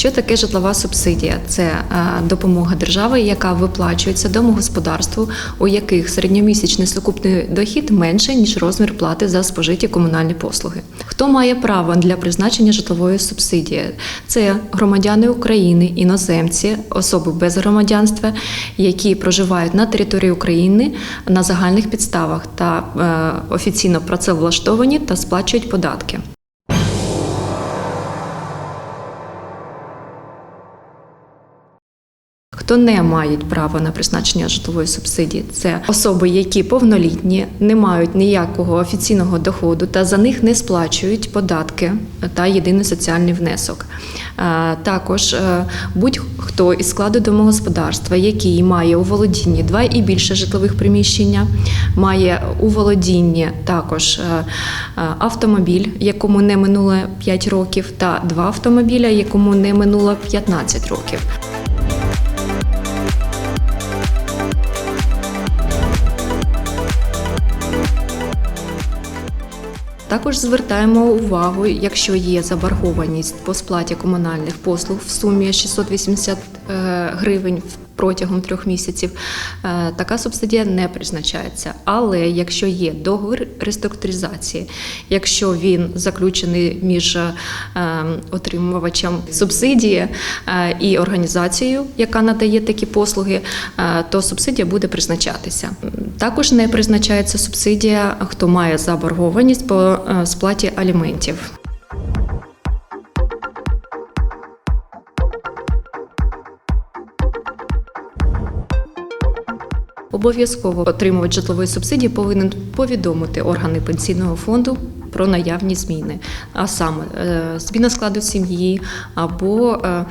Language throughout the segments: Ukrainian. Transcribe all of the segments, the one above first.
Що таке житлова субсидія? Це е, допомога держави, яка виплачується домогосподарству, у яких середньомісячний сукупний дохід менше ніж розмір плати за спожиті комунальні послуги. Хто має право для призначення житлової субсидії? Це громадяни України, іноземці, особи без громадянства, які проживають на території України на загальних підставах та е, офіційно працевлаштовані та сплачують податки. Хто не мають права на призначення житлової субсидії, це особи, які повнолітні, не мають ніякого офіційного доходу та за них не сплачують податки та єдиний соціальний внесок. Е, Також е, будь-хто із складу домогосподарства, який має у володінні два і більше житлових приміщення, має у володінні також е, автомобіль, якому не минуло 5 років, та два автомобіля, якому не минуло 15 років. Також звертаємо увагу, якщо є заборгованість по сплаті комунальних послуг в сумі 680 е, гривень протягом трьох місяців, е, така субсидія не призначається. Але якщо є договір реструктуризації, якщо він заключений між е, отримувачем субсидії і організацією, яка надає такі послуги, то субсидія буде призначатися. Також не призначається субсидія, хто має заборгованість по е, сплаті аліментів. Обов'язково отримувач житлової субсидії повинен повідомити органи пенсійного фонду про наявні зміни, а саме е, зміна складу сім'ї або е,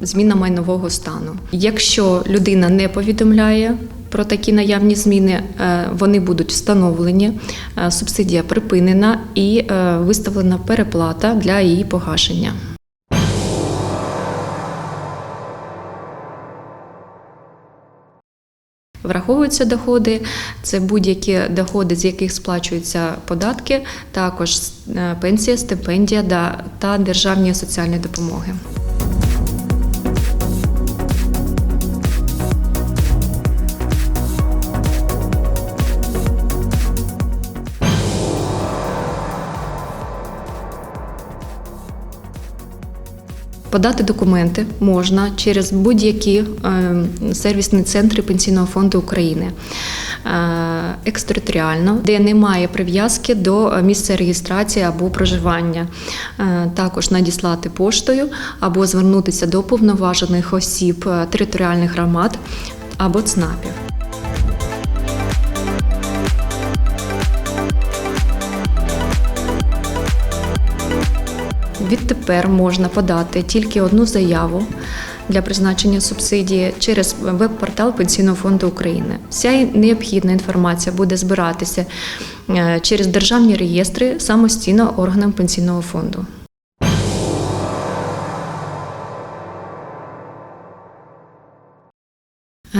зміна майнового стану. Якщо людина не повідомляє про такі наявні зміни, е, вони будуть встановлені, е, субсидія припинена і е, виставлена переплата для її погашення. Враховуються доходи, це будь-які доходи, з яких сплачуються податки, також пенсія, стипендія та державні соціальні допомоги. Подати документи можна через будь-які е, сервісні центри Пенсійного фонду України е, екстериторіально, де немає прив'язки до місця реєстрації або проживання. Е, Також надіслати поштою або звернутися до повноважених осіб е, територіальних громад або ЦНАПів. Відтепер можна подати тільки одну заяву для призначення субсидії через веб-портал Пенсійного фонду України. Вся необхідна інформація буде збиратися е, через державні реєстри самостійно органам пенсійного фонду.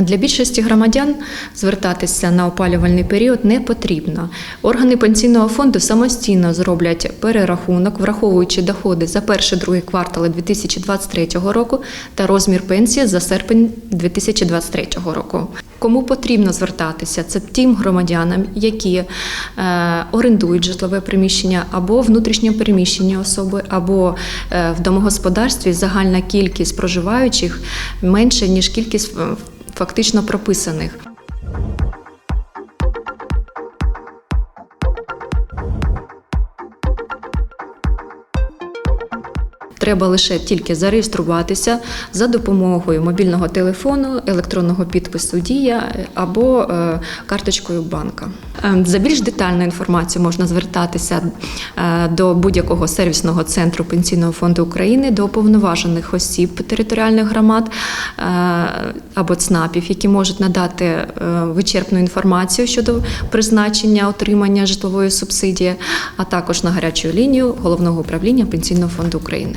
Для більшості громадян звертатися на опалювальний період не потрібно. Органи пенсійного фонду самостійно зроблять перерахунок, враховуючи доходи за перший-другий квартали 2023 року та розмір пенсії за серпень 2023 року. Кому потрібно звертатися? Це тим громадянам, які е, орендують житлове приміщення або внутрішньо переміщені особи, або е, в домогосподарстві загальна кількість проживаючих менше ніж кількість фактично прописаних. Треба лише тільки зареєструватися за допомогою мобільного телефону, електронного підпису Дія або е, карточкою банка. Е, За більш детальну інформацію можна звертатися е, до будь-якого сервісного центру Пенсійного фонду України, до уповноважених осіб територіальних громад або ЦНАПів, які можуть надати вичерпну інформацію щодо призначення отримання житлової субсидії, а також на гарячу лінію головного управління Пенсійного фонду України.